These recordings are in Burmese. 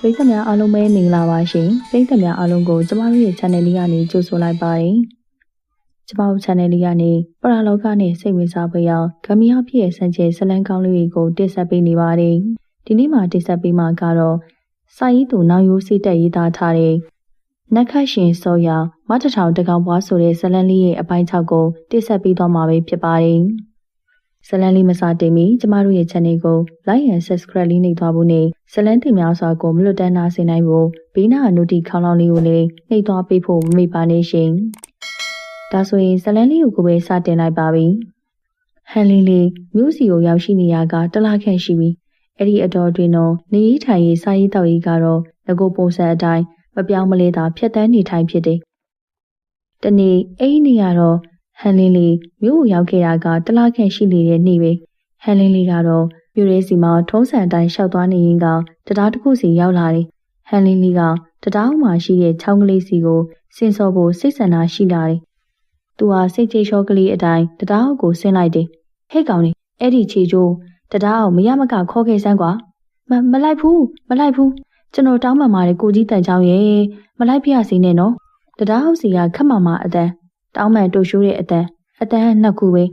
ပရိသတ်များအားလုံးပဲမင်္ဂလာပါရှင်ပရိသတ်များအားလုံးကိုကျမတို့ရဲ့ channel လေးကနေကြိုဆိုလိုက်ပါတယ်ကျမတို့ channel လေးကနေပရာလောကနဲ့စိတ်ဝင်စားဖွယ်ရာဂမီယာဖြစ်ရဲ့စံချေဇလန်းကောင်းလေးတွေကိုတင်ဆက်ပေးနေပါတယ်ဒီနေ့မှာတင်ဆက်ပေးမှာကတော့စာရေးသူနောက်ရိုးစိတ်တက်ရေးသားထားတဲ့နက်ခတ်ရှင်စောရမထထောင်တကောင်ပွားဆိုတဲ့ဇလန်းလေးရဲ့အပိုင်း6ကိုတင်ဆက်ပေးသွားမှာပဲဖြစ်ပါတယ် ဇလန်းလေးမစားတင်မီကျမတို့ရဲ့ channel ကို like and subscribe လေးနှိပ်သွားဖို့နဲ့ဇလန်းတင်များစွာကိုမလွတ်တမ်းနာဆင်နိုင်ဖို့ဘေးနားနိုတီခေါင်းလောင်းလေးကိုလည်းနှိပ်သွားပေးဖို့မမေ့ပါနဲ့ရှင်။ဒါဆိုရင်ဇလန်းလေးကိုပဲစတင်လိုက်ပါပြီ။ဟန်လေးလေးမြို့စီကိုရောက်ရှိနေရကတလားခန့်ရှိပြီ။အဲ့ဒီအတော်တွင်တော့နေရီထိုင်ရေးစာရေးတောက်ရေးကတော့ငကိုပုံစံအတိုင်းမပြောင်းမလဲသာဖြတ်တန်းနေထိုင်ဖြစ်တယ်။တနေ့အဲ့ဒီနေရတော့ ဟန်လင်းလေးမြို့ကိုရောက်ခဲ့တာကတလားခန့်ရှိနေတဲ့နေ့ပဲဟန်လင်းလေးကတော့မြို့ရဲစီမှာထုံးစံအတိုင်းရှောက်သွားနေရင်ကတရားတစ်ခုစီရောက်လာတယ်ဟန်လင်းလေးကတရားမှရှိတဲ့ချောင်းကလေးစီကိုစင်စော်ဖို့စိတ်ဆန္ဒရှိလာတယ်သူဟာစိတ်ကြေချောကလေးအတိုင်းတရားကိုဆင်းလိုက်တယ်ဟဲ့ကောင်လေးအဲ့ဒီခြေချိုးတရားကိုမရမကခေါ်ခဲ့စမ်းကွာမမလိုက်ဘူးမလိုက်ဘူးကျွန်တော်တောင်းပန်ပါတယ်ကိုကြီးတန်ချောင်းရဲ့မလိုက်ပြရစီနဲ့နော်တရားဟုတ်စီကခက်မှမှအတန်း တောင်းမှန်တို့ရှိုးတဲ့အတန်အတန်နှစ်ခုပဲ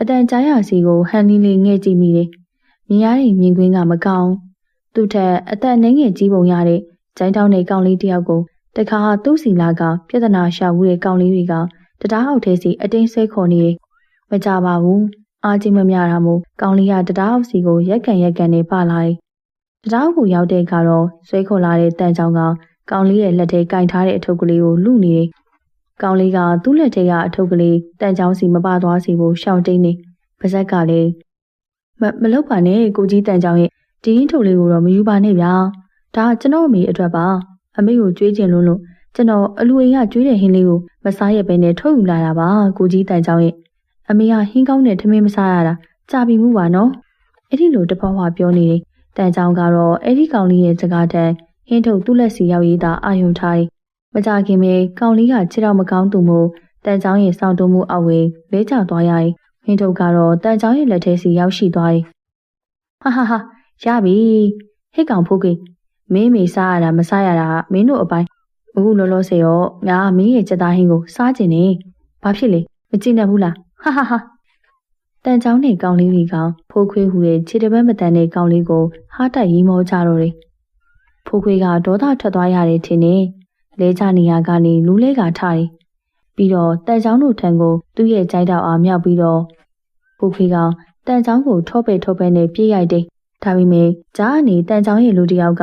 အတန်ကြားရစီကိုဟန်နီလေးငဲ့ကြည့်မိတယ်မြင်ရတဲ့မြင်ကွင်းကမကောင်းသူ့ထက်အသက်နှငယ်ကြီးပုံရတဲ့ကျိုင်းတောင်းတဲ့ကောင်လေးတယောက်ကိုတခါသူ့စီလာကပြဿနာရှာဘူးတဲ့ကောင်လေးတွေကတရားအောက်ထဲစီအတင်းဆွဲခေါ်နေတယ်မကြပါဘူးအားကြီးမမြတာမို့ကောင်လေးကတရားအောက်စီကိုရက်ကန်ရက်ကန်နဲ့ပါလာတယ်တရားအောက်ကိုရောက်တဲ့အခါတော့ဆွဲခေါ်လာတဲ့တန်ချောင်းကကောင်လေးရဲ့လက်ထဲကင်ထားတဲ့အထုပ်ကလေးကိုလူနေတယ် ကောင်လေးကသူ့လက်ထဲကအထုပ်ကလေးတန်ချောင်းစီမပါသွားစီဖို့ရှောင်တိန်နေပါဇက်ကလည်းမမလုပ်ပါနဲ့ကိုကြီးတန်ချောင်းရဲ့ဒီရင်ထုတ်လေးကိုတော့မယူပါနဲ့ဗျာဒါကျွန်တော်အမေအတွက်ပါအမေကိုကြွေးကျင်လွန်းလို့ကျွန်တော်အလူအိမ်ကကြွေးတဲ့ဟင်းလေးကိုမစားရပဲနဲ့ထုတ်ယူလာတာပါကိုကြီးတန်ချောင်းရဲ့အမေကဟင်းကောင်းတဲ့ထမင်းမစားရတာကြာပြီမှုပါနော်အဲ့ဒီလိုတပွားပွားပြောနေတယ်တန်ချောင်းကတော့အဲ့ဒီကောင်လေးရဲ့စကားတန်ဟင်းထုတ်သူ့လက်စီရောက်ရေးတာအာယုံထားတယ် မကြခင်ပဲကောင်လေးကခြေတော့မကောင်းသူမို့တန်ချောင်းရဲ့စောင့်တုံးမှုအဝေးလဲကျသွားရတယ်။ဟင်းထုတ်ကတော့တန်ချောင်းရဲ့လက်ထဲစီရောက်ရှိသွားတယ်။ဟာဟာဟာရပြီ။ဟိတ်ကောင်ဖိုးကိမင်းမေစားရတာမစားရတာမင်းတို့အပိုင်းအခုလောလောဆယ်ရောငါမင်းရဲ့စက်သားဟင်းကိုစားကျင်နေ။ဘာဖြစ်လဲမကြည့်နဲ့ဘူးလား။ဟာဟာဟာတန်ချောင်းနဲ့ကောင်လေးတွေကဖိုးခွေးဟူတဲ့ခြေတပတ်မတန်တဲ့ကောင်လေးကိုဟားတိုက်ရီးမောကြတော့တယ်။ဖိုးခွေးကဒေါသထွက်သွားရတယ်ထင်တယ်။ လဲချနေရကနေလူးလဲကထားတယ်။ပြီးတော့တန်ချောင်းတို့ထံကိုသူ့ရဲ့ကြိုက်တော့အားမြောက်ပြီးတော့ဖူဖေးကောင်တန်ချောင်းကိုထော့ပဲထော့ပဲနဲ့ပြေးရိုက်တယ်။ဒါပေမဲ့ကြားအနေတန်ချောင်းရဲ့လူတယောက်က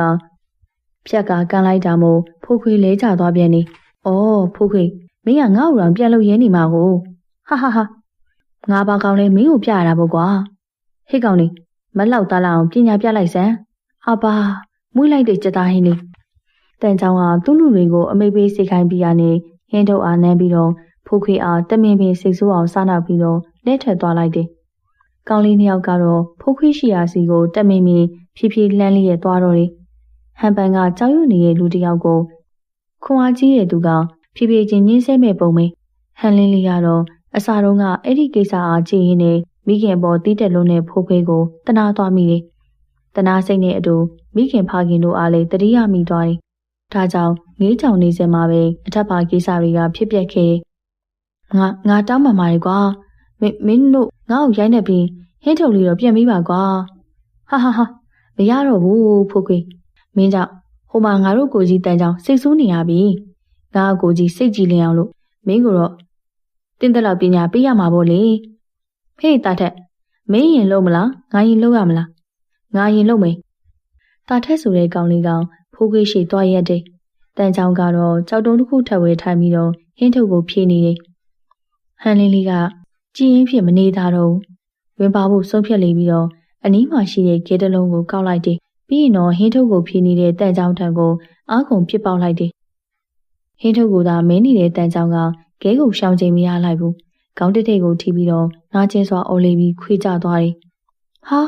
ဖြက်ကကန်လိုက်တာမို့ဖိုးခွေးလဲကျသွားပြန်နေ။အော်ဖိုးခွေးမင်းကငါ့ဦးတော်ပြန်လို့ရဲနေမှာကိုဟာဟာဟာငါဘာကောင်းလဲမင်းကိုပြရတာပေါ့ကွာဟေ့ကောင်လေးမလောက်သားလောက်အောင်ပညာပြလိုက်စမ်းအပါမွေးလိုက်တဲ့ကြက်သားဟင်းလေး တန်ချောင်းကသူ့လူတွေကိုအမိတ်ပေးစိတ်ခိုင်းပြီးရနေဟင်းထုတ်အားနမ်းပြီးတော့ဖိုးခွေအားတမင်ပင်စိတ်ဆိုးအောင်စားနောက်ပြီးတော့လက်ထွက်သွားလိုက်တယ်။ကောင်းလေးနှစ်ယောက်ကတော့ဖိုးခွေရှိရာစီကိုတမင်ပင်ဖြည်းဖြည်းလှမ်းလျက်သွားတော့တယ်။ဟန်ပန်ကကြောက်ရွံ့နေတဲ့လူတစ်ယောက်ကိုခွန်အားကြီးတဲ့သူကဖြည်းဖြည်းချင်းညှင်းဆဲမဲ့ပုံပဲ။ဟန်လင်းလေးကတော့အစာတုန်းကအဲ့ဒီကိစ္စအားကြည့်ရင်းနဲ့မိခင်ပေါ်တီးတက်လုံးနဲ့ဖိုးခွေကိုတနာသွားမိတယ်။တနာစိတ်နဲ့အတူမိခင်ဖခင်တို့အားလည်းတတိယမိသွားတယ် ဒါကြောင့်ငေးကြောင်နေစင်မှာပဲအထက်ပါကိစ္စတွေကဖြစ်ပျက်ခဲ့ငါငါတောင်းပန်ပါတယ်ကွာမင်းမင်းတို့ငါ့ကိုရိုက်နေပြီးဟင်းထုတ်လေးတော့ပြန်ပြီးပါကွာဟာဟာဟာမရတော့ဘူးဖိုးခွေမင်းကြောင့်ဟိုမှာငါတို့ကိုကြီးတန်ကြောင်စိတ်ဆိုးနေရပြီငါကိုကြီးစိတ်ကြည်လင်အောင်လို့မင်းကိုတော့တင်းတက်လောက်ပညာပေးရမှာပေါ့လေဟေးတာထက်မင်းရင်လုံးမလားငါရင်လုံးရမလားငါရင်လုံးမယ်တာထက်ဆိုတဲ့ကောင်လေးကောင် ဖိုးခွေးရှိသွားရက်တယ်။တန်ချောင်းကတော့ကြောက်တုံးတစ်ခုထပ်ဝဲထိုင်ပြီးတော့ဟင်းထုတ်ကိုဖြေနေတယ်။ဟန်လင်းလေးကကြည်ရင်ဖြစ်မနေတာတော့ဝင်ပါဖို့ဆုံးဖြတ်လေပြီးတော့အနီးမှာရှိတဲ့ဂေတလုံးကိုကောက်လိုက်တယ်။ပြီးရင်တော့ဟင်းထုတ်ကိုဖြေနေတဲ့တန်ချောင်းထံကိုအားကုန်ပစ်ပေါက်လိုက်တယ်။ဟင်းထုတ်ကသာမင်းနေတဲ့တန်ချောင်းကဂဲကိုရှောင်ချိန်မရလိုက်ဘူး။ခေါင်းတစ်ထိပ်ကိုထိပြီးတော့နားကျဲစွာအော်လေးပြီးခွေးကျသွားတယ်။ဟာ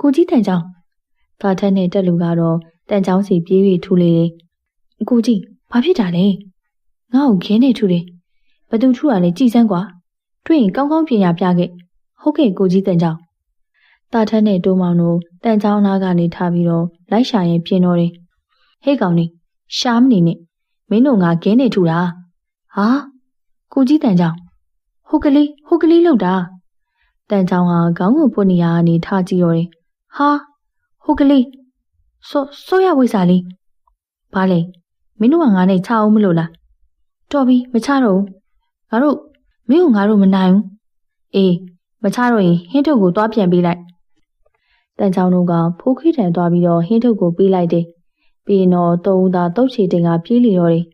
ကိုကြီးတန်ချောင်း။ဒါထက်နဲ့တက်လူကတော့ တန်ချောင်းစီပြေးပြီးထူလေတယ်။အကိုကြီးဘာဖြစ်တာလဲ။ငါ့ကိုခင်းနေထူတယ်။ဘသူထူတာလဲကြည်စမ်းကွာ။တွေ့ရင်ကောင်းကောင်းပညာပြခဲ့။ဟုတ်ကဲ့ကိုကြီးတန်ချောင်း။တာထက်နဲ့တိုးမောင်တို့တန်ချောင်းနားကနေထားပြီးတော့လိုက်ရှာရင်ပြင်းတော့တယ်။ဟေ့ကောင်နေရှားမနေနဲ့မင်းတို့ငါဂဲနေထူတာဟာကိုကြီးတန်ကြောင်ဟိုကလေးဟိုကလေးလောက်တာတန်ကြောင်ဟာခေါင်းကိုပွနေရကနေထားကြည့်ရောတယ်ဟာဟိုကလေး ဆိုဆိုရဝိစာလေးဘာလဲမင်းတို့ကငါနဲ့ချအောင်မလို့လားတော်ပြီမချတော့ဘူးငါတို့မင်းတို့ငါတို့မနိုင်ဘူးအေးမချတော့ရင်ဟင်းထုတ်ကိုသွားပြန်ပေးလိုက်တန်ချောင်းတို့ကဖိုးခိထန်သွားပြီးတော့ဟင်းထုတ်ကိုပေးလိုက်တယ်ပြီးရင်တော့တုံးသာတုတ်ချီတင်ကပြေးလီတော့တယ်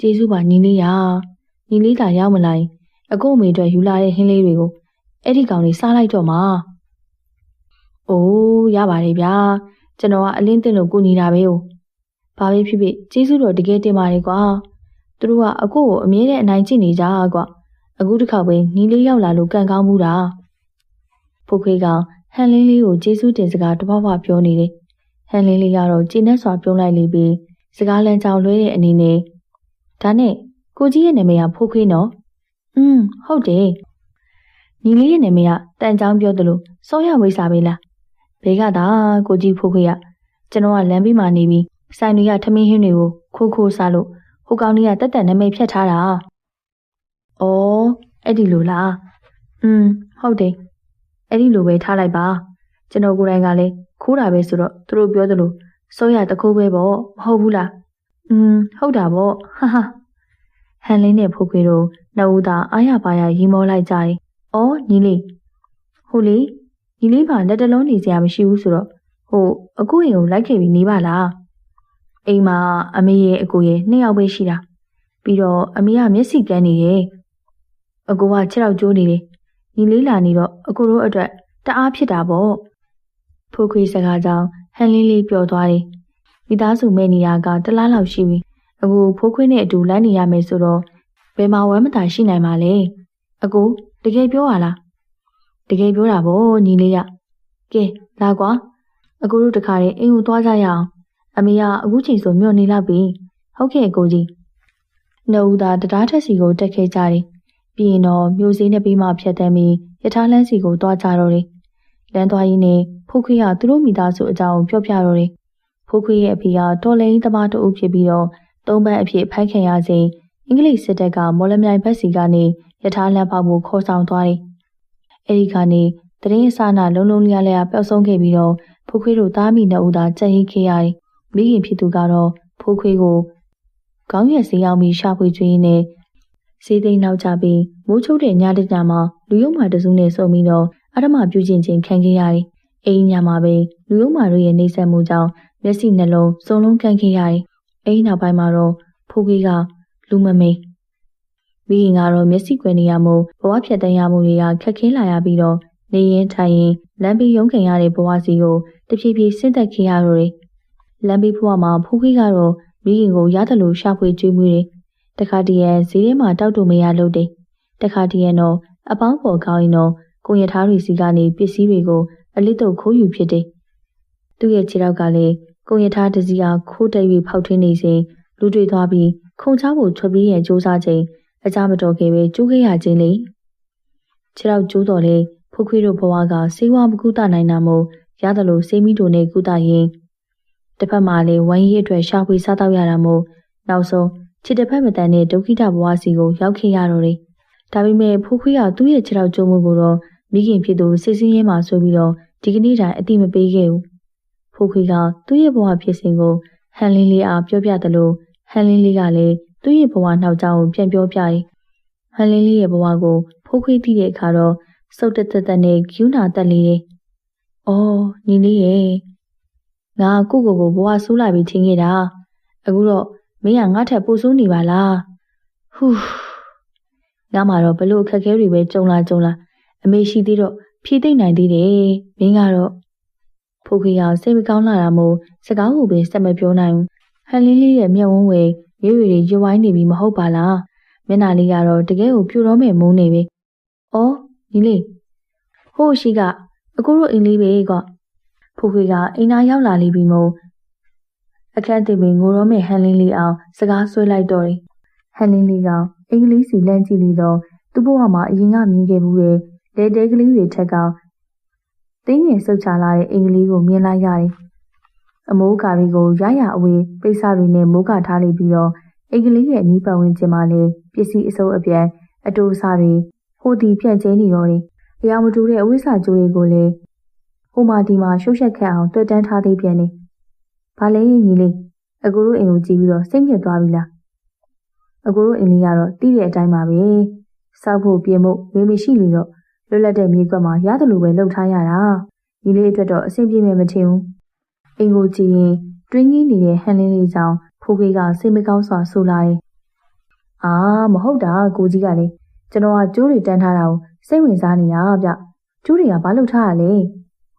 ကျေးဇူးပါညီလေးရညီလေးသာရောက်မလာရင်အကိုအမေအတွက်ယူလာတဲ့ဟင်းလေးတွေကိုအဲ့ဒီကောင်လေးစားလိုက်တော့မှာအိုးရပါတယ်ဗျာ ကျွန်တော်ကအလင်းတင်လို့ကူညီတာပဲ။ဘာပဲဖြစ်ဖြစ်ကျေးဇူးတော်တကယ်တင်ပါတယ်ကွာ။သူတို့ကအကိုကိုအမြဲတမ်းအနိုင်ကျင့်နေကြကွာ။အခုတစ်ခါပဲညီလေးရောက်လာလို့ကံကောင်းမှုတာ။ဖိုခွေးကဟန်လင်းလေးကိုကျေးဇူးတင်စကားတပွားပွားပြောနေတယ်။ဟန်လင်းလေးကတော့ကျေနပ်စွာပြုံးလိုက်လေပြီးစကားလမ်းကြောင်လွှဲတဲ့အနေနဲ့ဒါနဲ့ကိုကြီးရဲ့နာမည်ကဖိုခွေးနော်။อืมဟုတ်တယ်။ညီလေးရဲ့နာမည်ကတန်ချောင်းပြောသလိုစောရဝိစာပဲလား။ ဘေကသာကိုကြီးဖိုခွေးကကျွန်တော်ကလမ်းပြီးမှနေပြီးဆိုင်တွေကထမင်းဟင်းတွေကိုခိုးခိုးစားလို့ဟိုကောင်ကြီးကတက်တက်နာမည်ဖြတ်ထားတာ။အော်အဲ့ဒီလိုလား။อืมဟုတ်တယ်။အဲ့ဒီလိုပဲထားလိုက်ပါ။ကျွန်တော်ကိုယ်တိုင်ကလည်းခိုးတာပဲဆိုတော့သူတို့ပြောသလိုစိုးရတခိုးပဲပေါ့မဟုတ်ဘူးလား။อืมဟုတ်တာပေါ့ဟာဟာဟန်လင်းနဲ့ဖိုးခွေတို့နှစ်ဦးသာအားရပါရရီမောလိုက်ကြတယ်။အော်ညီလေးဟိုလေ ညီလေးပါလက်တလုံးနေစရာမရှိဘူးဆိုတော့ဟိုအခုရင်ကိုလိုက်ခဲ့ပြီးနေပါလား။အိမ်မှာအမေရဲ့အကိုရဲ့နှစ်ယောက်ပဲရှိတာပြီးတော့အမေကမျက်စိကန်းနေတယ်အကိုကခြေထောက်ကျိုးနေတယ်ညီလေးလာနေတော့အကိုတို့အတွက်တအားဖြစ်တာပေါ့ဖိုးခွေးစကားကြောင့်ဟန်လင်းလေးပျော်သွားတယ်မိသားစုမဲ့နေရကတလားလောက်ရှိပြီအကိုဖိုးခွေးနဲ့အတူလမ်းနေရမယ်ဆိုတော့ဘယ်မှာဝမ်းမသာရှိနိုင်မှာလဲအကိုတကယ်ပြောရလား တကယ်ပြောတာပေါ့ညီလေးရကဲလာကွာအကိုတို့တခါတည်းအိမ်ကိုသွားကြရအောင်အမေကအခုချိန်ဆိုမျောနေလောက်ပြီဟုတ်ကဲ့ကိုကြီးနှစ်ဦးသာတရားထက်စီကိုတက်ခဲ့ကြတယ်ပြီးရင်တော့မျိုးစေးနဲ့ပြီးမှဖြတ်တန်းပြီးယထာလန်းစီကိုသွားကြတော့တယ်လမ်းသွားရင်းနဲ့ဖိုးခွေးကသူတို့မိသားစုအကြောင်းပြောပြတော့တယ်ဖိုးခွေးရဲ့အဖေကတော်လိန်သမားတအုပ်ဖြစ်ပြီးတော့သုံးပန်းအဖြစ်ဖိုက်ခံရစဉ်အင်္ဂလိပ်စစ်တပ်ကမော်လမြိုင်ဘက်စီကနေယထာလန်းပေါက်ကိုခေါ်ဆောင်သွားတယ် အဲဒီကနေတရင်အစနာလုံးလုံးလျားလျားပျောက်ဆုံးခဲ့ပြီးတော့ဖိုးခွေးတို့သားမိနှစ်ဦးသာကြံ့ရိတ်ခဲ့ရတယ်မိခင်ဖြစ်သူကတော့ဖိုးခွေးကိုခေါင်းရက်ဆေးအောင်ပြီးရှာဖွေကျွေးနေစေးသိမ်းနောက်ကြပြီးမိုးချုပ်တဲ့ညတညမှာလူယုံမာတစုနဲ့စုံပြီးတော့အထမပြုကျင်ခြင်းခံခဲ့ရတယ်။အိမ်ညမှာပဲလူယုံမာတို့ရဲ့နှိမ့်ဆက်မှုကြောင့်မျက်စိနှလုံးစုံလုံးခံခဲ့ရတယ်။အိမ်နောက်ပိုင်းမှာတော့ဖိုးခွေးကလူမမိန် မိခင်ကတော့မျက်စိကွယ်နေရမှုဘဝဖြတ်တန်းရမှုတွေကခက်ခဲလာရပြီးတော့နေရင်ထိုင်ရင်လမ်းပြီးရုံးခင်ရတဲ့ဘဝစီကိုတဖြည်းဖြည်းဆင်းသက်ခဲ့ရတော့တယ်လမ်းဘေးဘဝမှာဖူးခိကတော့မိခင်ကိုရတယ်လို့ရှာဖွေကြွေးမွေးတယ်။တခါတည်းရဲ့ဈေးထဲမှာတောက်တူမရလို့တယ်။တခါတည်းရဲ့တော့အပေါင်းပေါ်ကောင်းရင်တော့ကိုရထားတွေစီကနေပစ္စည်းတွေကိုအလစ်တော့ခိုးယူဖြစ်တယ်။သူ့ရဲ့ခြေထောက်ကလည်းကိုရထားတစည်းအားခိုးတက်ပြီးဖောက်ထွင်းနေစဉ်လူတွေသွားပြီးခုံချဖို့ထွက်ပြေးရန်စူးစမ်းချိန် အကြမတော်ခဲ့ပဲကျိုးခဲ့ရခြင်းလေ။ခြေထောက်ကျိုးတော်လေဖူးခွေးတို့ဘဝကစေဝါမကူတနိုင်တာမို့ရတယ်လို့စေမီတို့နဲ့ကုသရင်တစ်ဖက်မှာလည်းဝိုင်းရီအတွက်ရှာဖွေစားတော့ရတာမို့နောက်ဆုံးခြေတစ်ဖက်မတန်တဲ့ဒုက္ခိတဘဝစီကိုရောက်ခဲ့ရတော့တယ်။ဒါပေမဲ့ဖိုးခွေးကသူ့ရဲ့ခြေထောက်ကျုံမှုကိုတော့မိခင်ဖြစ်သူစိတ်ဆင်းရဲမှဆိုပြီးတော့ဒီကနေ့တိုင်အတိမပေးခဲ့ဘူး။ဖိုးခွေးကသူ့ရဲ့ဘဝဖြစ်စဉ်ကိုဟန်လင်းလေးအားပြောပြသလိုဟန်လင်းလေးကလည်း သူ့ရဲ့ဘဝနောက်ကြောင်းကိုပြန်ပြောပြတယ်။ဟန်လင်းလေးရဲ့ဘဝကိုဖိုးခွေးသိတဲ့အခါတော့စုတ်တက်တက်နဲ့ကျူးနာတက်လေးတယ်။အော်ညီလေးရဲ့ငါကိုကိုကိုဘဝဆိုးလာပြီးထင်ခဲ့တာအခုတော့မင်းကငါ့ထက်ပိုဆိုးနေပါလားဟူးငါမှတော့ဘလို့အခက်ခဲတွေပဲကြုံလာကြုံလာအမေရှိသေးတော့ဖြည့်သိမ့်နိုင်သေးတယ်မင်းကတော့ဖိုးခွေအောင်စိတ်မကောင်းလာတာမို့စကားကိုပင်စက်မပြောနိုင်ဘူးဟန်လင်းလေးရဲ့မျက်ဝန်းဝေ ရွရွတွေရွဝိုင်းနေပြီမဟုတ်ပါလားမျက်နှာလေးကတော့တကယ်ကိုပြူတော့မဲ့မုန်းနေပြီ။အော်ညီလေးဟိုးရှိကအကိုတို့အိမ်လေးပဲကွဖိုးခွေကအိမ်သားရောက်လာလိမ့်ပြီမို့အခက်အသိပင်ငိုရောမဲ့ဟန်လင်းလေးအောင်စကားဆွဲလိုက်တော့တယ်ဟန်လင်းလေးကအင်္ဂလိပ်စီလန့်ကြည့်ပြီးတော့သူ့ဘဝမှာအရင်ကမြင်ခဲ့ဘူးတဲ့လေတဲကလေးတွေထက်ကတင်းငယ်ဆုတ်ချလာတဲ့အင်္ဂလိပ်ကိုမြင်လိုက်ရတယ် အမိုးကာရီကိုရရအဝေးပိတ်စတွေနဲ့မိုးကာထားလိုက်ပြီးတော့အိမ်ကလေးရဲ့အနီးပတ်ဝန်းကျင်မှာလည်းပစ္စည်းအစုပ်အပြန်အတူအစားတွေဟိုတီပြန့်ကျဲနေရောတယ်။အရာမတူတဲ့အဝိစာကျိုးတွေကိုလည်းဟိုမာဒီမှာရှုပ်ရှက်ခတ်အောင်တွေ့တန်းထားသေးပြန်နေ။ဘာလဲညီလေးအကူတို့အိမ်ကိုကြည့်ပြီးတော့စိတ်ညစ်သွားပြီလား။အကူတို့အိမ်လေးကတော့တီးတဲ့အတိုင်းပါပဲ။စောက်ဖို့ပြင်ဖို့ဝေမရှိလေတော့လွတ်လပ်တဲ့မြေကွက်မှာရတယ်လို့ပဲလှုပ်ထားရတာ။ညီလေးအတွက်တော့အဆင်ပြေမယ်မထင်ဘူး။ အိမ်ကိုကြည့်ရင်တွင်းကြီးနေတဲ့ဟန်လင်းလေးကြောင့်ဖိုးကေးကစိတ်မကောင်းစွာဆိုလာတယ်။အာမဟုတ်တာကိုကြီးကလေကျွန်တော်ကကျိုးတွေတန်းထားတာကိုစိတ်ဝင်စားနေတာဗျ။ကျိုးတွေကဘာလုပ်ထားရလဲ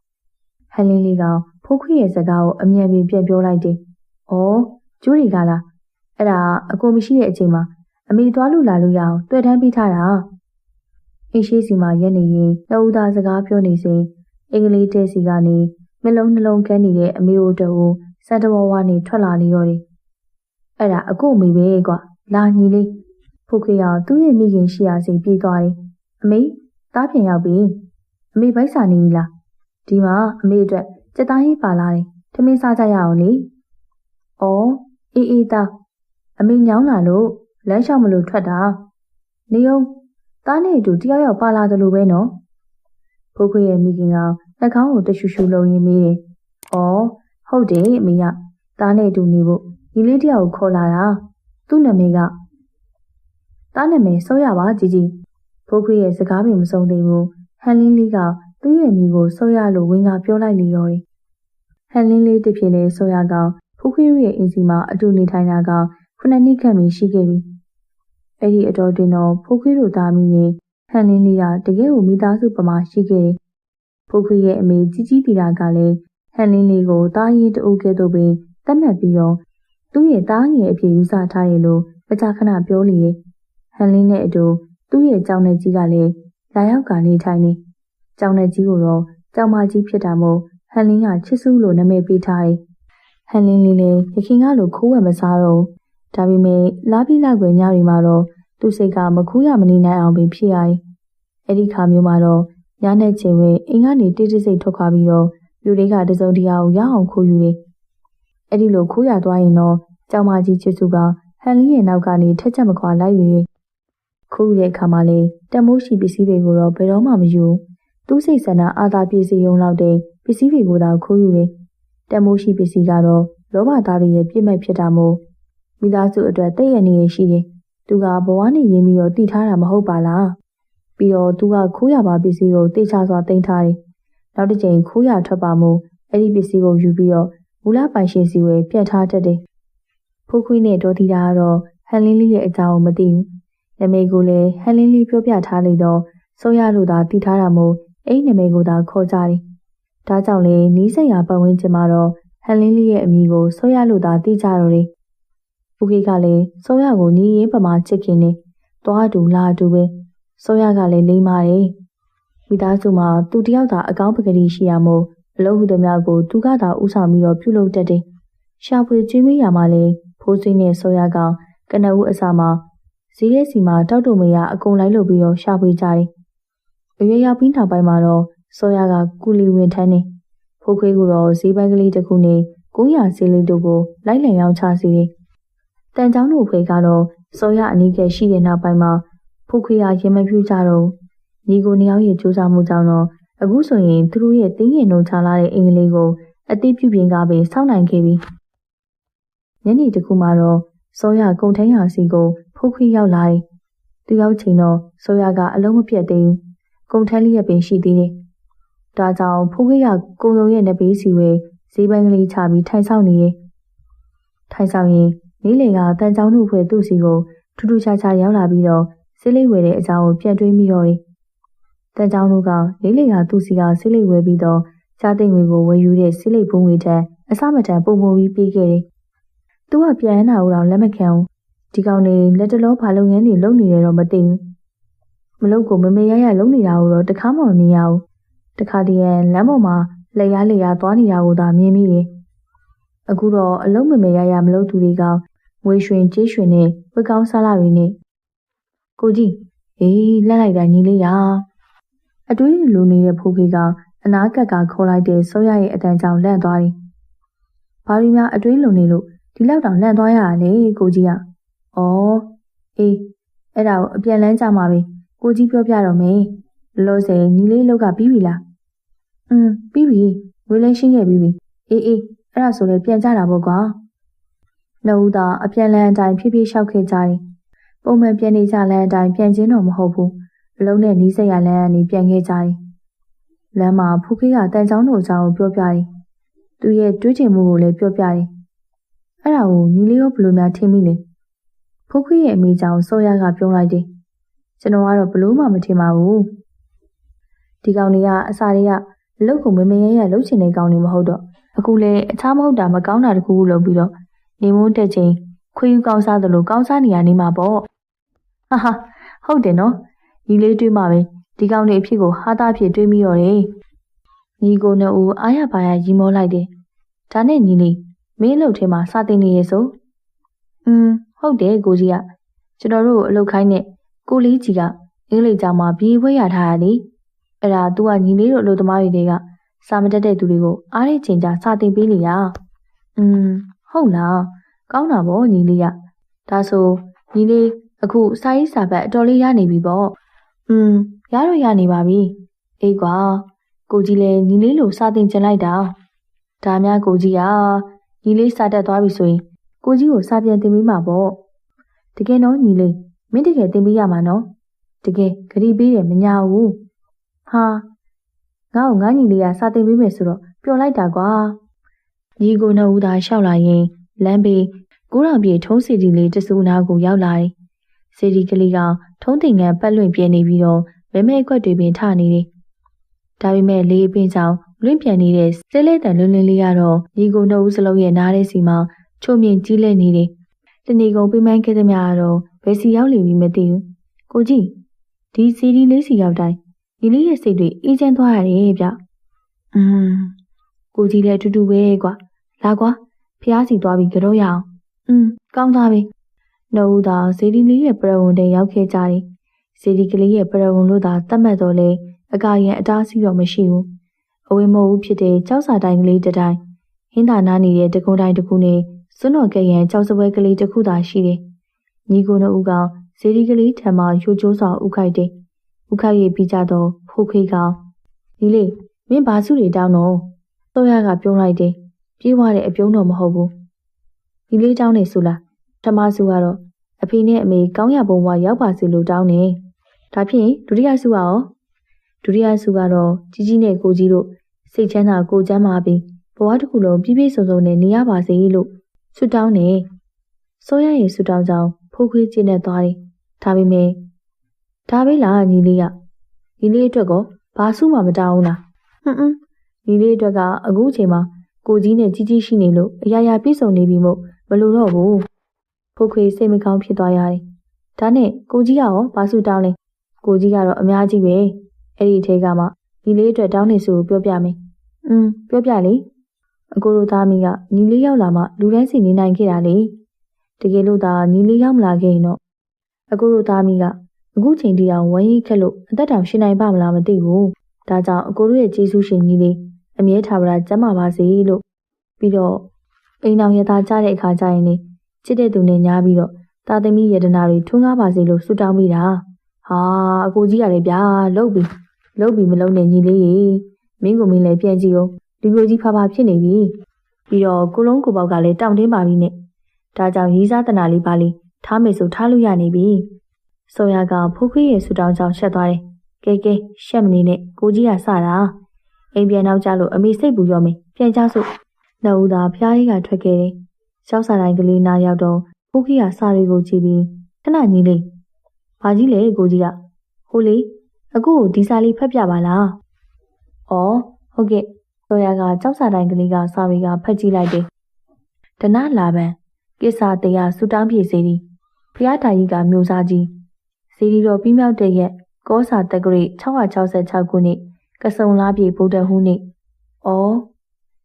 ။ဟန်လင်းလေးကဖိုးခွေရဲ့စကားကိုအမြန်ပြေပြန်ပြောလိုက်တယ်။အော်ကျိုးတွေကလား။အဲ့ဒါအကိုမရှိတဲ့အချိန်မှာအမေသွားလို့လာလို့ရအောင်တွေ့ထမ်းပေးထားတာ။အိရှိစီမှာရက်နေရင်တအူသားစကားပြောနေစဉ်အင်္ဂလိပ်တဲ့စီကနေ မျက်လုံးနှလုံးကန်းနေတဲ့အမေတို့တို့စံတဝဝနေထွက်လာနေရောတယ်။အဲ့ဒါအကိုမေပဲကွာလာညီလေးဖိုခေအောင်သူ့ရဲ့မိခင်ရှိရာစီပြေးသွားတယ်။အမေတားပြန်ရောက်ပြီ။အမေဘိုက်စာနေပြီလား။ဒီမှာအမေအတွက်စက်သားဟင်းပါလာတယ်။ထမင်းစားကြရအောင်လေ။အော်အေးအေးသားအမေညောင်းလာလို့လမ်းလျှောက်မလို့ထွက်တာ။နေအောင်သားနဲ့အတူတယောက်ယောက်ပါလာတယ်လို့ပဲနော်။ဖိုးခွေရဲ့မိခင်က နှာခေါင်းကိုတရှူရှူလုံးရင်းမေးတယ်။အော်ဟုတ်တယ်အမေကသားနဲ့အတူနေဖို့ညီလေးတယောက်ကိုခေါ်လာတာသူ့နာမည်ကသားနာမည်စောရပါជីជីဖိုးခွေရဲ့စကားပင်မဆုံးသေးဘူးဟန်လင်းလေးကသူ့ရဲ့မိကိုစောရလို့ဝင်ကပြောလိုက်လေရောဟန်လင်းလေးတဖြစ်လဲစောရကဖိုးခွေရဲ့အင်စီမှာအတူနေထိုင်တာကခုနှစ်နှစ်ခန့်ပဲရှိခဲ့ပြီအဲ့ဒီအတော်တွင်တော့ဖိုးခွေတို့သားမိနဲ့ဟန်လင်းလေးကတကယ်ကိုမိသားစုပမာရှိခဲ့တယ် ဖိုးခွေရဲ့အမေကြီးကြီးတီတာကလည်းဟန်လင်းလေးကိုတားရင်တူကဲ့သို့ပင်တတ်မှတ်ပြီးတော့သူ့ရဲ့တားငယ်အဖြစ်ယူဆထားရလို့မကြာခဏပြောလေဟန်လင်းနဲ့အတူသူ့ရဲ့ကြောင်နဲ့ကြီးကလည်းလာရောက်ကနေထိုင်နေကြောင်နဲ့ကြီးကိုတော့ကြောင်မကြီးဖြစ်တာမို့ဟန်လင်းကချစ်စုလို့နာမည်ပေးထားတယ်ဟန်လင်းလေးလည်းရခင်ကလိုခိုးဝယ်မစားတော့ဒါပေမဲ့လာပြီးလောက်ွယ်ညတွေမှာတော့သူ့စိတ်ကမခိုးရမနေနိုင်အောင်ပင်ဖြစ်ရတယ်အဲ့ဒီခါမျိုးမှာတော့ ညနေချိန်ဝဲအိမ်ကနေတိတိစိတ်ထွက်ခွာပြီးတော့လူတွေကတစုံတရာကိုရအောင်ခိုးယူတယ်။အဲ့ဒီလိုခိုးရသွားရင်တော့ကြောင်မကြီးချစ်စုကဟန်လီရဲ့နောက်ကနေထက်ချက်မခွာလိုက်၍ခိုးယူတဲ့အခါမှာလေတမိုးရှိပစ္စည်းတွေကိုတော့ဘယ်တော့မှမယူ။သူ့စိတ်ဆန္ဒအာသာပြည့်စုံုံလောက်တဲ့ပစ္စည်းတွေကိုသာခိုးယူတယ်။တမိုးရှိပစ္စည်းကတော့လောဘသားတွေရဲ့ပြည့်မဲ့ဖြစ်တာမို့မိသားစုအတွက်တည့်ရနေရရှိတယ်။သူကဘဝနဲ့ရင်းပြီးတော့တည်ထားတာမဟုတ်ပါလား။ ပြီးတော့သူကခိုးရပါပစ္စည်းကိုတေချာစွာတင်ထားတယ်နောက်တစ်ကြိမ်ခိုးရထွက်ပါမှုအဲ့ဒီပစ္စည်းကိုယူပြီးတော့မူလပိုင်ရှင်စီဝဲပြတ်ထားတတ်တယ်။ဖိုးခွေးနဲ့ဒေါ်သီတာကတော့ဟန်လင်းလေးရဲ့အကြောင်းကိုမသိဘူး။နာမည်ကိုလည်းဟန်လင်းလေးပြောပြထားလိုက်တော့စိုးရလို့သာတည်ထားတာမို့အဲ့ဒီနာမည်ကိုသာခေါ်ကြတယ်။ဒါကြောင့်လေနီးစပ်ရာပတ်ဝန်းကျင်မှာတော့ဟန်လင်းလေးရဲ့အမည်ကိုစိုးရလို့သာတည်ကြတော့တယ်။ဖိုးခွေးကလည်းစိုးရကိုညီရင်ပမာချစ်ခင်နေ။သွားတူလာတူပဲ။ စိုးရကလည်းလိမ့်ပါတယ်။မိသားစုမှာသူတယောက်သာအကောင်းပကတိရှိရမို့အလုပ်ဟုသမျှကိုသူကသာဥဆောင်ပြီးတော့ပြုလုပ်တတ်တယ်။ရှာဖွေကျွေးမွေးရမှာလေဖိုးစိမ့်နဲ့ဆိုရကောင်ကနဦးအစာမှာဈေးရဲ့စီမှာတောက်တုံမေရအကုန်လိုက်လို့ပြီးတော့ရှာဖွေကြတယ်။အရွယ်ရောက်ပြီးနောက်ပိုင်းမှာတော့ဆိုရကကူလီဝင်ထမ်းနေဖိုးခွေးကတော့ဈေးပိုင်းကလေးတစ်ခုနဲ့900ဈေးလေးတို့ကိုလိုက်လံရောင်းချစီတယ်။တန်ချောင်းတို့ဖွေကတော့ဆိုရအနီးကရှိတဲ့နောက်ပိုင်းမှာ ဖိုးခွေးကရင်မပြူကြတော့ညီကိုနှစ်ယောက်ရဲ့ကြိုးစားမှုကြောင့်တော့အခုဆိုရင်သူတို့ရဲ့တင်းငင်နှုံချလာတဲ့အင်္ဂလိပ်ကိုအသိပြုပြင်ကားပြီးစောင့်နိုင်ခဲ့ပြီ။ညနေတခုမှတော့စောရကုံထင်းရစီကိုဖုတ်ခွေးရောက်လာတယ်။သူရောက်ချိန်တော့စောရကအလုံးမပြတ်သေးဘူး။ကုံထန်းလေးရပင်ရှိသေးတယ်။ဒါကြောင့်ဖုတ်ခွေးကကုံယုံရဲ့နဘေးစီဝဲဈေးပန်းကလေးချပြီးထိုင်ဆောင်နေရဲ့။ထိုင်ဆောင်ရင်နေလေကတန်ချောင်းတို့ဖွဲ့သူ့စီကိုထူးထူးခြားခြားရောက်လာပြီးတော့ ဆေးလေးဝယ်တဲ့အကြောင်းကိုပြန်တွေးမိတော့တယ်။တန်ချောင်းတို့ကလေးလေးကသူ့စီကဆေးလိပ်ဝဲပြီးတော့ကြားသိမ့်ငွေကိုဝယ်ယူတဲ့ဆေးလိပ်ဘုံငွေထက်အစမတန်ပုံပုံပြီးပေးခဲ့တယ်။သူကပြန်လာတော့လက်မခံဘူး။ဒီကောင်နေလက်တလောဘာလုပ်ငန်းတွေလုပ်နေတယ်တော့မသိဘူး။မလုပ်ကိုမမေရရလုပ်နေတာကိုတော့တခါမှမမြင်ရဘူး။တခါတည်းလမ်းပေါ်မှာလက်ရလက်ရသွားနေတာကိုသာမြင်မိတယ်။အခုတော့အလုံးမမေရရမလုပ်သူတွေကငွေရွှင်ကြေးရွှင်နဲ့ဝက်ကောင်းစားလာတွေနဲ့ ကိုကြီးအေးလက်လိုက်တာညီလေးရအတွေးလူနေတဲ့ဖိုးဖေးကအနာကက်ကခေါ်လိုက်တဲ့ဆိုရရဲ့အတန်ကြောင့်လန့်သွားတယ်ဘာရီများအတွင်းလုံနေလို့ဒီလောက်တောင်လန့်သွားရတာလေကိုကြီးက။အော်အေးအဲ့ဒါကိုအပြန်လန်းကြမှာပဲကိုကြီးပြောပြတော့မယ်။လောလောဆယ်ညီလေးလောက်ကပြီးပြီလား။อืมပြီးပြီဝေးလဲရှင်းခဲ့ပြီးပြီ။အေးအေးအဲ့ဒါဆိုလည်းပြန်ကြတာပေါ့ကွာ။နှစ်ဦးသာအပြန်လန်းအတိုင်းဖြည်းဖြည်းလျှောက်ခဲ့ကြတယ်။ ပုံမှန်ပြန်နေကြလန်းအတိုင်းပြန်ချင်းတော့မဟုတ်ဘူး။အလုံးနဲ့နီးစက်ရလန်းကနေပြန်ခဲ့ကြတယ်။လမ်းမှာဖူခေးကတန်ချောင်းတို့အကြောင်းကိုပြောပြတယ်။သူရဲ့တွေးချင်မှုကိုလည်းပြောပြတယ်။အဲ့ဒါကိုညီလေးရောဘယ်လိုများထင်မိလဲ။ဖူခေးရဲ့အမိကြောင့်စောရကပြောလိုက်တယ်။ကျွန်တော်ကတော့ဘလို့မှမထင်ပါဘူး။ဒီကောင်တွေကအစာတွေကအလုတ်ကိုမမရရလှုပ်ချင်တဲ့ကောင်တွေမဟုတ်တော့အခုလေအခြားမဟုတ်တာမကောင်းတာတခုခုလုပ်ပြီးတော့နေမိုးတက်ချိန်ခွေးယူကောင်းစားသလိုကောင်းစားနေရနေမှာပေါ့ ဟာဟာဟုတ်တယ်နော်ညီလေးတွေးမှပဲဒီကောင်တွေအဖြစ်ကိုဟာတာဖြစ်တွေးမိတော့တယ်ညီကိုနှစ်ဦးအားရပါရရီမောလိုက်တယ်ဒါနဲ့ညီလေးမင်းအလုပ်ထဲမှာစတင်နေရဆိုอืมဟုတ်တယ်ကိုကြီးကကျွန်တော်တို့ကိုအလုပ်ခိုင်းတဲ့ကိုလေးကြီးကအင်္ဂလိပ်ကျောင်းမှာဘီဝဲရထားတာလေအဲ့ဒါ तू ကညီလေးတို့အလုပ်သမားတွေကစာမတက်တဲ့သူတွေကိုအားရချိန်ကြစာတင်ပေးနေတာอืมဟုတ်လားကောင်းတာပေါ့ညီလေးကဒါဆိုညီလေး အခုစာရေးစာဘက်အတော်လေးရနေပြီပေါ့อืมရတော့ရနေပါပြီအေးကွာကိုကြီးလည်းညီလေးလိုစာတင်ကျင်လိုက်တာဒါများကိုကြီးကညီလေးစာတက်သွားပြီဆိုရင်ကိုကြီးကိုစာပြန်တင်ပေးမှာပေါ့တကယ်တော့ညီလေးမင်းတကယ်တင်ပေးရမှာနော်တကယ်ဂရီပေးတယ်မညာဘူးဟာငါ့ကိုငါညီလေးကစာတင်ပေးမယ်ဆိုတော့ပျော်လိုက်တာကွာညီကိုနှစ်ဦးသာရှောက်လာရင်လမ်းဘေးကိုရောင်ပြေထုံးစီတီလေးတဆူနာကိုရောက်လာတယ် စေဒီကလေးကထုံးတင်ငန်းပတ်လွင့်ပြဲနေပြီးတော့မဲမဲကွက်တွေပင်ထနေတယ်။ဒါပေမဲ့လေအပင်ကြောင့်လွင့်ပြန်နေတဲ့စဲလဲတန်လွန်းလင်းလေးကတော့ညီကိုနှုတ်ဦးစလုံးရဲ့နားထဲစီမှာချုံမြင့်ကြီးလဲနေတယ်။တဏီကုံပြိမိုင်းခဲ့သမျှကတော့ဘယ်စီရောက်လိမ့်မည်မသိဘူး။ကိုကြီးဒီစီဒီလေးစီရောက်တိုင်းညီလေးရဲ့စိတ်တွေအေးချမ်းသွားရတယ်ဗျ။အင်းကိုကြီးလည်းအတူတူပဲကွာ။လာကွာဖះစီသွားပြီးကြတော့ရအောင်။อืมကောင်းသားပြီ နှုတ်ဦးသာဇေဒီလေးရဲ့ပရဝုန်တဲ့ရောက်ခဲ့ကြတယ်။ဇေဒီကလေးရဲ့ပရဝုန်လို့သာတတ်မှတ်တော့လေအကာရန်အတားစီတော့မရှိဘူး။အဝေးမဟုတ်ဖြစ်တဲ့ကြောက်စာတိုင်းကလေးတစ်တိုင်းဟင်းသာနာနေတဲ့တကုံတိုင်းတစ်ခုနဲ့စွန်းတော်ကဲရန်ကြောက်စပွဲကလေးတစ်ခုသာရှိတယ်။ညီကိုတို့ဦးကဇေဒီကလေးထံမှရိုချိုးစွာဥခိုက်တယ်။ဥခိုက်ရဲ့ပြီးကြတော့ဖိုးခေးကောင်ဒီလေမင်းဘာစုတွေတောင်းတော့သောရကပြုံးလိုက်တယ်ပြေးွားတဲ့အပြုံးတော့မဟုတ်ဘူးဒီလေးတောင်းနေဆိုလား ဓမ္မစုကတော့အဖေနဲ့အမေကောင်းရပုံဘွားရောက်ပါစေလို့တောင်းနေဒါဖြင့်ဒုတိယစုကရောဒုတိယစုကတော့ကြီးကြီးနဲ့ကိုကြီးတို့စိတ်ချမ်းသာကိုချမ်းသာပြီးဘဝတစ်ခုလုံးပြည့်ပြည့်စုံစုံနဲ့နေရပါစေလို့ဆုတောင်းနေဆိုရရဲ့ဆုတောင်းကြောင့်ဖိုးခွေးကျင်းနေသွားတယ်ဒါပေမဲ့ဒါပဲလားညီလေးကညီလေးအတွက်ကောဘာစုမှမတောင်းဘူးလားဟွန်းဟွန်းညီလေးအတွက်ကအခုချိန်မှာကိုကြီးနဲ့ကြီးကြီးရှိနေလို့အရာရာပြည့်စုံနေပြီမို့မလိုတော့ဘူး ဖိုးခွေစိတ်မကောင်းဖြစ်သွားရတယ်ဒါနဲ့ကိုကြီးကရောဘာစုတောင်းလဲကိုကြီးကတော့အများကြီးပဲအဲ့ဒီထဲကမှညီလေးအတွက်တောင်းနေစုကိုပြောပြမယ်อืมပြောပြလေအကိုတို့သားမီးကညီလေးရောက်လာမှလူတိုင်းစီနေနိုင်ခဲ့တာလေတကယ်လို့သာညီလေးရောက်မလာခဲ့ရင်တော့အကိုတို့သားမီးကအခုချိန်တီအောင်ဝမ်းရေးခက်လို့အသက်တောင်ရှင်နိုင်ပါမလားမသိဘူး။ဒါကြောင့်အကိုတို့ရဲ့ကျေးဇူးရှင်ကြီးလေးအမြဲထားပါကျမ်းမာပါစေလို့ပြီးတော့အိမ်တော်ရသားကြတဲ့အခါကျရင်လေ ချစ်တဲ့သူနဲ့ညားပြီးတော့တာသမီယတနာတွေထွန်းကားပါစေလို့ဆုတောင်းမိတာ။ဟာအကိုကြီးကလည်းဗျာလှုပ်ပြီလှုပ်ပြီမလုံးနဲ့ညီလေးရေမင်းကိုမင်းလည်းပြန်ကြည့်အောင်ဒီလိုကြီးဖာဖာဖြစ်နေပြီ။ပြီးတော့ကိုလုံးကိုပေါက်ကလည်းတောင့်တင်းပါပြီနဲ့ဒါကြောင့်ရေးစားတနာလေးပါလေးထားမယ်ဆိုထားလို့ရနေပြီ။ဆိုရကဖိုးခွေးရဲ့ဆူတောင်းကြောင်ရှက်သွားတယ်။ကဲကဲရှက်မနေနဲ့ကိုကြီးကစတာ။အိမ်ပြန်နောက်ကြလို့အမေစိတ်ပူရောမင်းပြန်ကြစို့။နှစ်ဦးသာဖျားလေးကထွက်ခဲ့တယ်။ ရှောက်စာတိုင်းကလေးနာရောက်တော့ဖိုးခွေးကစာတွေကိုကြည့်ပြီးခဏကြီးလေး။ဘာကြီးလဲကိုကြီးကဟိုလေအခုဒီစာလေးဖတ်ပြပါလား။အော်ဟုတ်ကဲ့ဆိုရကကြောက်စာတိုင်းကလေးကစာတွေကဖတ်ကြည့်လိုက်တယ်။ဒနလာပန်ကိစ္စတရားဆူတောင်းပြေစေသည်ဖျားတိုင်ကြီးကမျိုးစားကြီးဇီဒီတော်ပြီးမြောက်တဲ့ရက်ကောစာတက္ကရီ666ခုနှစ်ကစုံလားပြေဗုဒ္ဓဟူးနေ့။အော်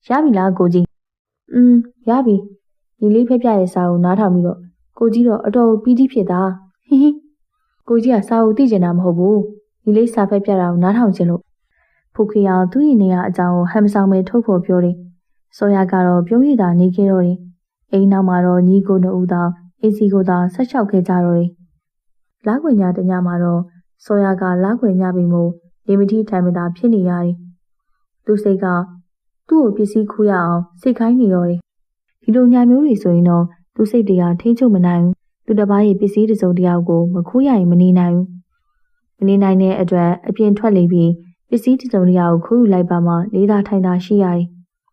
ရပြီလားကိုကြီး။อืมရပြီ။ ညီလေးဖက်ပြတဲ့စာကိုနားထောင်ပြီးတော့ကိုကြီးတော့အတော်ပီတိဖြစ်တာ။ဟင်းဟင်းကိုကြီးကစာကိုသိကျင်တာမဟုတ်ဘူး။ညီလေးစာဖက်ပြတာကိုနားထောင်ခြင်းလို့ဖူခေအောင်သူ့ရင်နေရအကြောင်းကိုဟမ်ဆောင်မဲထုတ်ဖို့ပြောတယ်ဆောရကတော့ပြုံးရည်သာနေခဲ့တော့တယ်အိမ်နောက်မှာတော့ညီကိုနှစ်ဦးသာအေစီကိုသာဆက်လျှောက်ခဲ့ကြတော့တယ်လာခွေညတညမှာတော့ဆောရကလာခွေညပြီမို့နေမတိထိုင်မသာဖြစ်နေရတယ်သူစိတ်ကသူ့ကိုပစ္စည်းခူးရအောင်စိတ်ခိုင်းနေတော့တယ် ဒီလိုညာမျိုးတွေဆိုရင်တော့သူစိတ်တရားထိ ंछ ုံမနိုင်ဘူးသူတစ်ပါးရဲ့ပစ္စည်းတစ်စုံတစ်ယောက်ကိုမခိုးရရင်မနေနိုင်ဘူးမနေနိုင်တဲ့အတွက်အပြင်ထွက်လေပြီးပစ္စည်းတစ်စုံတစ်ယောက်ကိုခိုးယူလိုက်ပါမှလေးသာထိုင်သာရှိရတယ်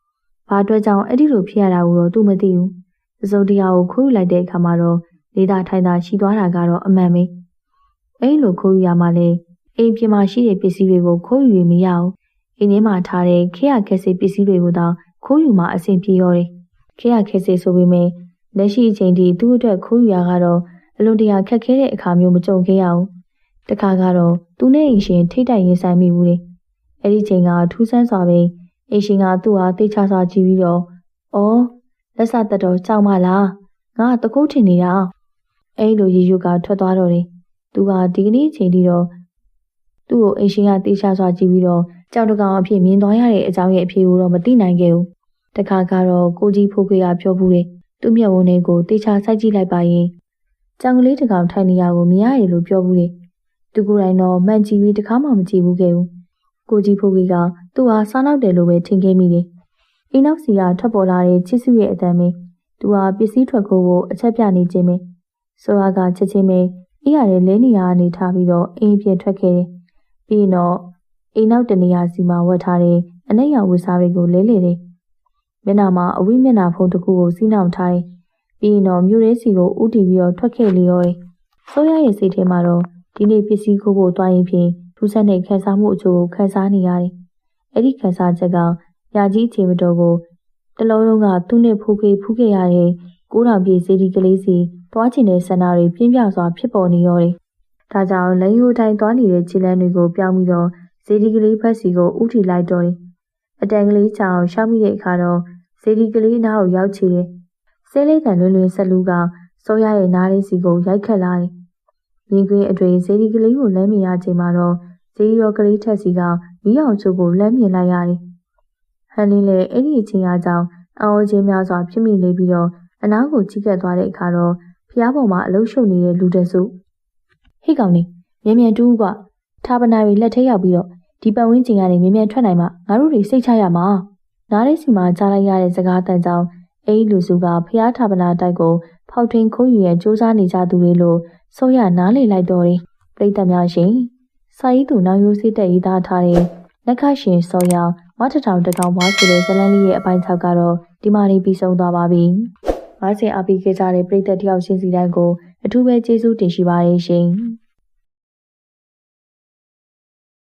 ။ဘာအတွက်ကြောင့်အဲ့ဒီလိုဖြစ်ရတာကိုတော့သူမသိဘူး။တစ်စုံတစ်ယောက်ကိုခိုးယူလိုက်တဲ့အခါမှာတော့လေးသာထိုင်သာရှိသွားတာကတော့အမှန်ပဲ။အဲ့လိုခိုးယူရမှလည်းအိမ်ပြင်မှာရှိတဲ့ပစ္စည်းတွေကိုခိုးယူရမရဘူး။အိမ်ထဲမှာထားတဲ့ခေယခက်စေပစ္စည်းတွေကိုတော့ခိုးယူမှအဆင်ပြေရောတယ်။ ခေယခက်စေဆိုပေမဲ့လက်ရှိအချိန်ထိသူ့အတွက်ခိုးယူရကတော့အလွန်တရာခက်ခဲတဲ့အခါမျိုးမကြုံခဲ့ရဘူး။တခါကတော့သူနဲ့အိမ်ရှင်ထိတ်တိုင်ရင်ဆိုင်မိဘူးလေ။အဲ့ဒီချိန်ကထူးဆန်းစွာပဲအိမ်ရှင်ကသူ့ဟာသိချစွာကြည့်ပြီးတော့အော်လက်စသက်တော်ကြောက်မလားငါတကုတ်ထင်နေတာအဲ့လိုရေရွကထွက်သွားတော့တယ်။သူကဒီကနေ့ချိန်ထိတော့သူ့ကိုအိမ်ရှင်ကသိချစွာကြည့်ပြီးတော့ကြောက်တကောင်အဖြစ်မြင်သွားရတဲ့အကြောင်းရဲ့အဖြေကိုတော့မသိနိုင်ခဲ့ဘူး။ တခါကတော့ကိုကြီးဖိုးခွေကပြောဘူးလေ။သူ့မျက်ဝန်းထဲကိုတေချာစိုက်ကြည့်လိုက်ပါရင်ကြောင်ကလေးတစ်ကောင်ထိုင်နေရကိုမြင်ရတယ်လို့ပြောဘူးလေ။သူကိုယ်တိုင်တော့မှန်ကြည့်ပြီးတခါမှမကြည့်ဘူးခဲ့ဘူး။ကိုကြီးဖိုးကြီးကသူ့ဟာစားနောက်တယ်လို့ပဲထင်ခဲ့မိတယ်။အိမ်နောက်စီကထွက်ပေါ်လာတဲ့ချစ်စုရဲ့အတန်ပဲ။သူဟာပစ္စည်းထွက်ခိုးဖို့အချက်ပြနေခြင်းပဲ။ဆိုဟာကချက်ချင်းပဲအေးရတဲ့လဲနေရာကနေထားပြီးတော့အိမ်ပြင်ထွက်ခဲ့တယ်။ပြီးတော့အိမ်နောက်တနေရာစီမှာဝတ်ထားတဲ့အနက်ရောင်ဝတ်စားတွေကိုလဲလေတယ်။ မျက်နှာမှာအဝိမျက်နှာဖုံးတစ်ခုကိုစီးနှောင်ထားတယ်။ပြီးတော့မြို့ရဲစီကိုဥတီပြီးတော့ထွက်ခဲ့လေရောတယ်။ဆိုရရဲ့စိတ်ထဲမှာတော့ဒီနေ့ပစ္စည်းခိုးဖို့တွားရင်ဖြင့်ထူးဆန်းတဲ့ခံစားမှုအချို့ကိုခံစားနေရတယ်။အဲ့ဒီခံစားချက်ကရာကြီးချေမတော်ကိုတလုံးလုံးကသူ့နဲ့ဖူးခေဖူးခဲ့ရတဲ့ကိုးထောင်ပြည့်စေဒီကလေးစီတွားချင်တဲ့ဆန္ဒတွေပြင်းပြစွာဖြစ်ပေါ်နေရောတယ်။ဒါကြောင့်လက်ယူတိုင်းတွားနေတဲ့ခြေလမ်းတွေကိုပြောင်းပြီးတော့စေဒီကလေးဖက်စီကိုဥတီလိုက်တော့တယ်။အတန်ကလေးချောင်ရှောက်မိတဲ့အခါတော့ ဇေဒီကလေးနားကိုရောက်ချီတယ်။ဆဲလေးတန်လွင်လွင်ဆက်လူကစိုးရရဲ့နားလေးစီကိုရိုက်ခတ်လာတယ်။မြင်ကွင်းအတွင်ဇေဒီကလေးကိုလမ်းမြင်ရချိန်မှာတော့ဇေဒီရောကလေးထက်စီကမိအောင်ချို့ကိုလမ်းမြင်လိုက်ရတယ်။ဟန်လင်းလည်းအဲ့ဒီအချိန်အကြောင်းအော်ချင်းများစွာဖြစ်မိနေပြီးတော့အနားကိုကြီးကပ်သွားတဲ့အခါတော့ဖျားပေါ်မှာအလုရှုပ်နေတဲ့လူတဆုဟိကောင်နေမြန်မြန်တူးကဌာပနာရီလက်ထဲရောက်ပြီးတော့ဒီပတ်ဝန်းကျင်ကနေမြန်မြန်ထွက်နိုင်မှငါတို့တွေစိတ်ချရမှာ နားလေးစီမှာကြားလိုက်ရတဲ့စကားတန်ကြောင့်အဲ့လူစုကဖျားထာပနာတိုက်ကိုဖောက်ထွင်းခိုးယူရန်စူးစမ်းနေကြသူတွေလို့ဆိုရနားလေလိုက်တော့တယ်ပြိတ္တများရှင်စာရေးသူနောက်ရိုးစေးတက်ရေးသားထားတဲ့လက်ခရှင်စောရမထထောင်တကောင်ဘွားဆိုတဲ့ဇလန်းလေးရဲ့အပိုင်း၆ကတော့ဒီမှာနေပြီးဆုံးသွားပါပြီ။ငါးဆင်အပိခဲ့ကြတဲ့ပြိတ္တတယောက်ချင်းစီတိုင်းကိုအထူးပဲကျေးဇူးတင်ရှိပါတယ်ရှင်။